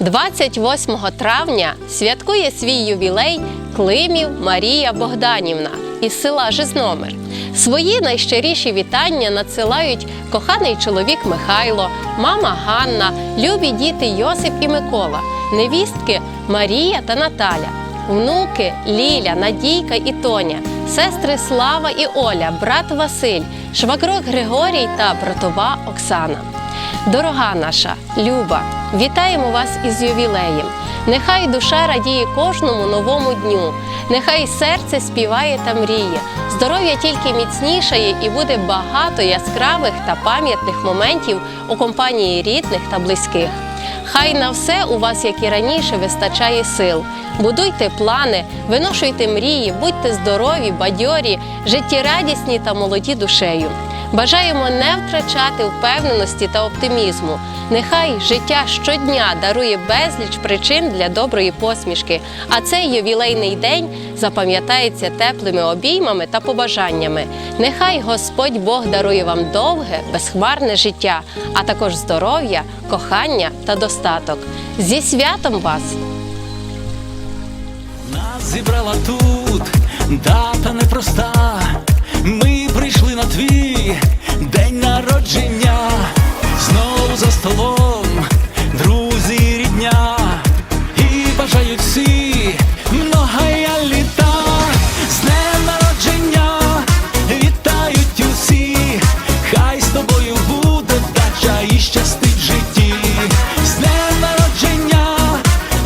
28 травня святкує свій ювілей Климів Марія Богданівна із села Жизномир. Свої найщиріші вітання надсилають коханий чоловік Михайло, мама Ганна, любі діти Йосип і Микола, невістки Марія та Наталя, внуки Ліля, Надійка і Тоня, сестри Слава і Оля, брат Василь, швагрок Григорій та братова Оксана. Дорога наша, Люба, вітаємо вас із ювілеєм. Нехай душа радіє кожному новому дню, нехай серце співає та мріє, здоров'я тільки міцнішає і буде багато яскравих та пам'ятних моментів у компанії рідних та близьких. Хай на все у вас, як і раніше, вистачає сил. Будуйте плани, виношуйте мрії, будьте здорові, бадьорі, життєрадісні та молоді душею. Бажаємо не втрачати впевненості та оптимізму. Нехай життя щодня дарує безліч причин для доброї посмішки, а цей ювілейний день запам'ятається теплими обіймами та побажаннями. Нехай Господь Бог дарує вам довге, безхмарне життя, а також здоров'я, кохання та достаток. Зі святом вас! Нас зібрала тут дата непроста. Столом, друзі, рідня. І бажають всі многая літа. З днем народження вітають усі. Хай з тобою буде вдача і щастить в житті. З днем народження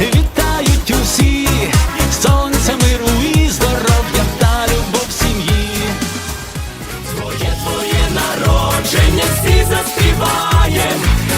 вітають усі. Сонця миру і здоров'я та любов сім'ї. Твоє твоє народження всі заспіваєм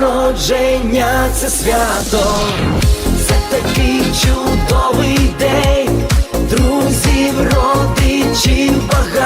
Народження це свято, це такий чудовий день, друзів, родичів багато,